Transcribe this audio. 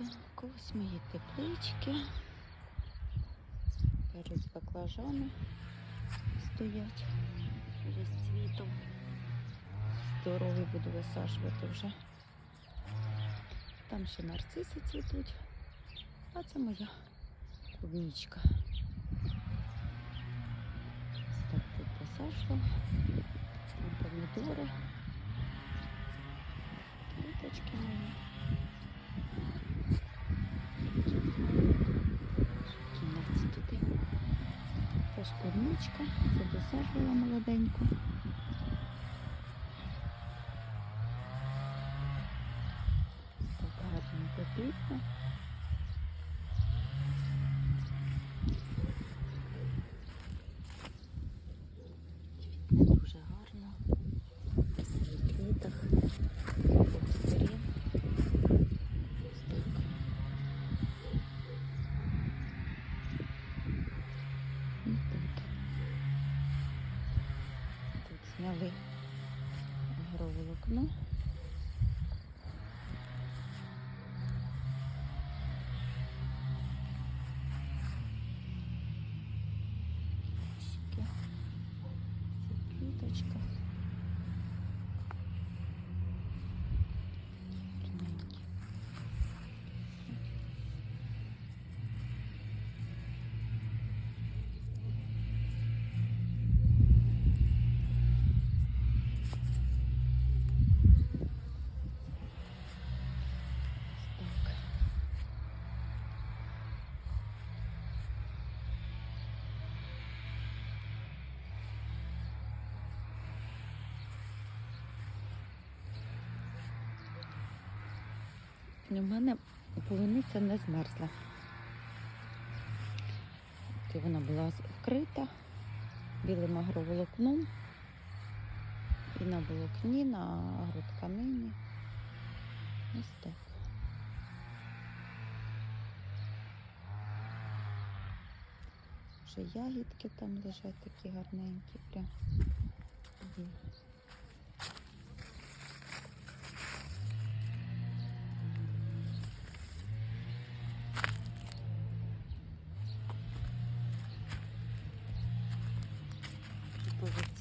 Так, ось мої теплички. Перець баклажани стоять вже з цвітом. Здорові буду висаджувати вже. Там ще нарциси цвітуть. А це моя клубничка. Ось Так тут посаджувала. Там помідори. Квіточки мої. Теж клубничка. Це досаджувала молоденьку. Так квітне. Зняли агроволокно. Це квіточка. У мене полуниця не змерзла. І вона була вкрита білим агроволокном. І на волокні, на агротканині. Ось так. Вже ягідки там лежать такі гарненькі. Прям. пропозиція.